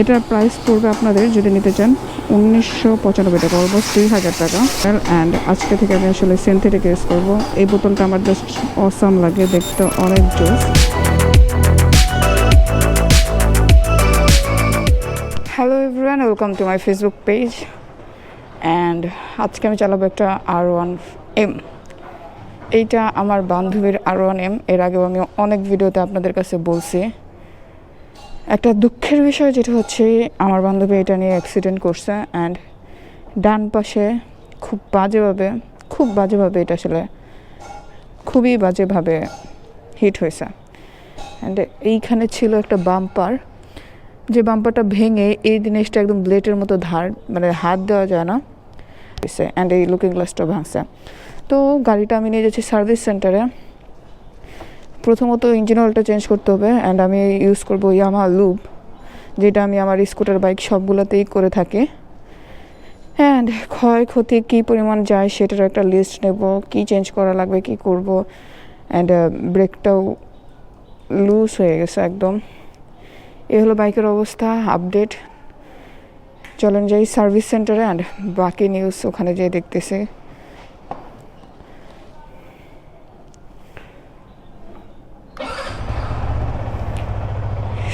এটার প্রাইস পড়বে আপনাদের যদি নিতে চান উনিশশো পঁচানব্বই টাকা অলমোস্ট দুই হাজার টাকা। অ্যান্ড আজকে থেকে আমি আসলে সেন্থেটিক ইউজ করব। এই বোতলটা আমার জাস্ট অসাম লাগে, দেখতে অনেক জোস hello everyone welcome to my Facebook page and আজকে আমি চালাবো একটা আর ওয়ান এম এইটা আমার বান্ধবীর আর ওয়ান এম এর আগেও আমি অনেক ভিডিওতে আপনাদের কাছে বলছি। একটা দুঃখের বিষয় যেটা হচ্ছে, আমার বান্ধবী এটা নিয়ে অ্যাক্সিডেন্ট করছে অ্যান্ড ডান পাশে খুব বাজেভাবে খুব বাজেভাবে এটা আসলে খুবই বাজেভাবে হিট হয়েছে। অ্যান্ড এইখানে ছিল একটা বাম্পার যে বাম্পারটা ভেঙে এই জিনিসটা একদম ব্লেডের মতো ধার মানে হাত দেওয়া যায় না। অ্যান্ড এই লুকিং গ্লাসটা ভাঙছে। তো গাড়িটা আমি নিয়ে যাচ্ছি সার্ভিস সেন্টারে প্রথমত ইঞ্জিন অয়েলটা চেঞ্জ করতে হবে অ্যান্ড আমি ইউজ করব ইয়ামা লুব যেটা আমি আমার স্কুটার বাইক সবগুলোতেই করে থাকি। অ্যান্ড ক্ষয়ক্ষতি কী পরিমাণ যায় সেটার একটা লিস্ট নেব, কী চেঞ্জ করা লাগবে, কী করব অ্যান্ড ব্রেকটাও লুজ হয়ে গেছে একদম। এ হলো বাইকের অবস্থা আপডেট চলেন যাই সার্ভিস সেন্টারে অ্যান্ড বাকি নিউজ ওখানে যেয়ে দেখতেছি।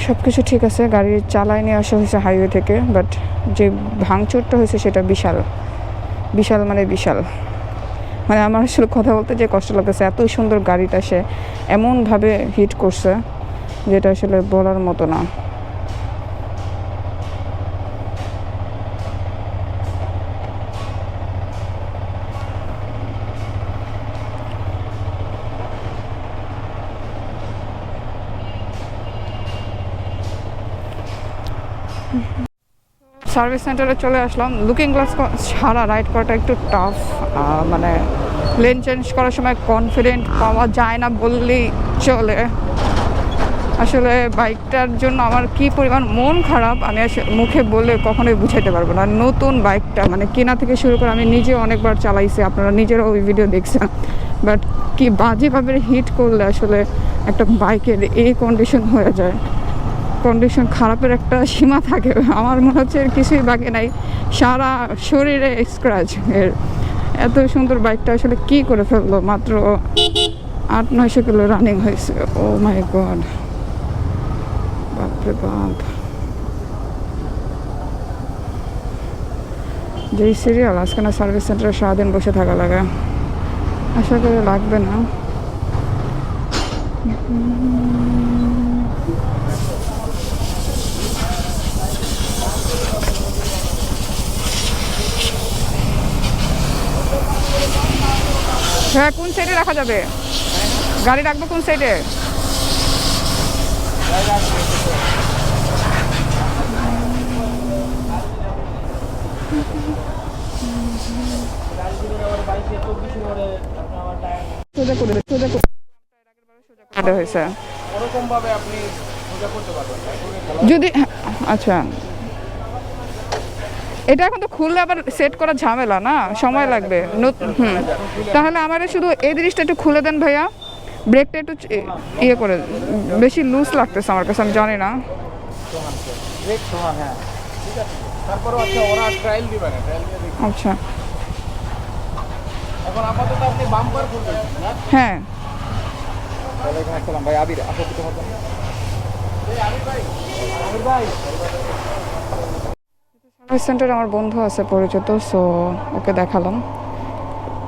সব কিছু ঠিক আছে, গাড়ি চালায় নিয়ে আসা হয়েছে হাইওয়ে থেকে বাট যে ভাঙচুরটা হয়েছে সেটা বিশাল বিশাল মানে বিশাল। মানে আমার আসলে কথা বলতে যে কষ্ট লাগতেছে এত সুন্দর গাড়িটা সে এমনভাবে হিট করছে, যেটা আসলে বলার মতো না। সার্ভিস সেন্টারে চলে আসলাম। লুকিং গ্লাস ছাড়া রাইড করাটা একটু টাফ মানে লেন চেঞ্জ করার সময় কনফিডেন্ট পাওয়া যায় না বললেই চলে। আসলে বাইকটার জন্য আমার কি পরিমাণ মন খারাপ, আমি মুখে বলে কখনোই বুঝাইতে পারব না। নতুন বাইকটা মানে কেনা থেকে শুরু করে আমি নিজে অনেকবার চালাইছি, আপনারা নিজেরও ওই ভিডিও দেখছেন। বাট কি বাজেভাবে হিট করলে আসলে একটা বাইকের এই কন্ডিশন হয়ে যায়। কন্ডিশন খারাপের একটা সীমা থাকে। আমার মনে হচ্ছে কিছুই বাকি নাই। সারা শরীরে স্ক্র্যাচ এর। এত সুন্দর বাইকটা আসলে কি করে ফেলল? মাত্র আট নয়শো কিলো রানিং হয়েছে। ও মাই গড বাপরে বাপ। যেই সিরিয়াল আজকে না সার্ভিস সেন্টারে সারাদিন বসে থাকা লাগে। আশা করি লাগবে না। হ্যাঁ কোন সাইডে রাখা যাবে? গাড়ি রাখব কোন সাইডে সোজা করে সোজা করে সোজা হয়েছে। ওরকম ভাবে আপনি সোজা করতে পারবেন না। যদি আচ্ছা। এটা এখন তো খুললে আবার সেট করা ঝামেলা না? সময় লাগবে। হুম। তাহলে আমার শুধু এই জিনিসটা একটু খুলে দেন ভাইয়া। ব্রেকটা একটু ইয়ে করে বেশি লুজ লাগতেছে আমার কাছে আমি জানি না। হ্যাঁ। আচ্ছা আচ্ছা। হ্যাঁ। ভাই আবির ভাই ভাই। সেন্টারে আমার বন্ধু আছে পরিচিত সো ওকে দেখালাম।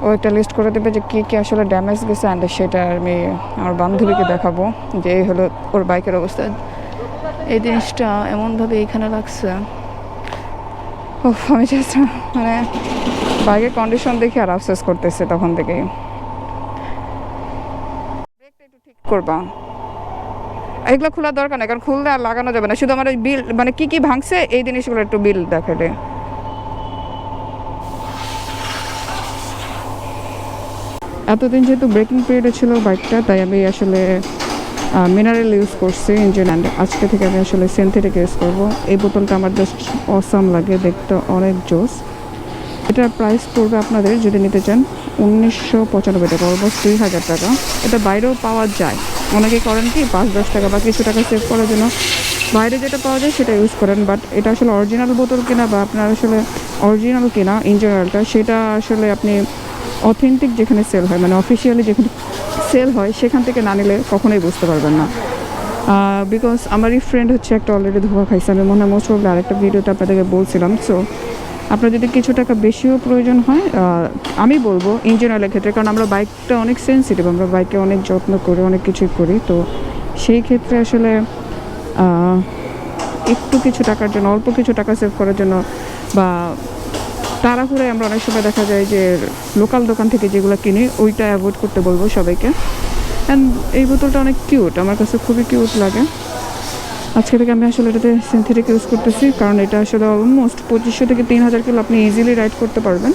ও একটা লিস্ট করে দেবে যে কী কী আসলে ড্যামেজ গেছে অ্যান্ড সেটা আমি আমার বান্ধবীকে দেখাবো, যে এই হলো ওর বাইকের অবস্থা। এই জিনিসটা এমনভাবে এইখানে লাগছে। ও আমি জাস্ট মানে বাইকের কন্ডিশন দেখে আর আফসোস করতেছে তখন থেকেই। করবা। এগুলো দরকার নেই, কারণ আর লাগানো যাবে না। শুধু আমার বিল মানে কি কি ভাঙছে, এই জিনিসগুলো একটু বিল এতদিন যেহেতু ব্রেকিং পিরিয়ডে ছিল বাইকটা, তাই আমি আসলে মিনারেল ইউজ করছি ইঞ্জিন অ্যান্ড আজকে থেকে আমি আসলে সিনথেটিক ইউজ করব। এই বোতলটা আমার জাস্ট অসাম লাগে, দেখতে অনেক জোস। এটার প্রাইস পড়বে আপনাদের যদি নিতে চান উনিশশো পঁচানব্বই টাকা অলমোস্ট দুই হাজার টাকা। এটা বাইরেও পাওয়া যায়। অনেকে করেন কি, পাঁচ দশ টাকা বা কিছু টাকা সেভ করার জন্য। বাইরে যেটা পাওয়া যায় সেটা ইউজ করেন বাট এটা আসলে অরিজিনাল বোতল কিনা বা আপনার আসলে অরিজিনাল কিনা ইন জেনারেলটা সেটা আসলে আপনি অথেন্টিক যেখানে সেল হয় মানে অফিসিয়ালি যেখানে সেল হয়, সেখান থেকে না নিলে কখনোই বুঝতে পারবেন না। বিকজ আমারই ফ্রেন্ড হচ্ছে একটা অলরেডি ধোয়া খাইছে। আমি মনে হয় মোস্ট প্রবলি আরেকটা ভিডিওতে আপনাদেরকে বলছিলাম সো আপনার যদি কিছু টাকা বেশিও প্রয়োজন হয় আমি বলব ইন জেনারেলের ক্ষেত্রে, কারণ আমরা বাইকটা অনেক সেন্সিটিভ আমরা বাইকে অনেক যত্ন করি, অনেক কিছুই করি। তো সেই ক্ষেত্রে আসলে একটু কিছু টাকার জন্য, অল্প কিছু টাকা সেভ করার জন্য বা তাড়াহুড়ে আমরা অনেক সময় দেখা যায় যে লোকাল দোকান থেকে যেগুলো কিনি, ওইটা অ্যাভয়েড করতে বলব সবাইকে। অ্যান্ড এই বোতলটা অনেক কিউট আমার কাছে খুবই কিউট লাগে। আজকে থেকে আমি আসলে এটাতে সিনথেটিক ইউজ করতেছি, কারণ এটা আসলে অলমোস্ট পঁচিশশো থেকে তিন হাজার কিলো আপনি ইজিলি রাইড করতে পারবেন।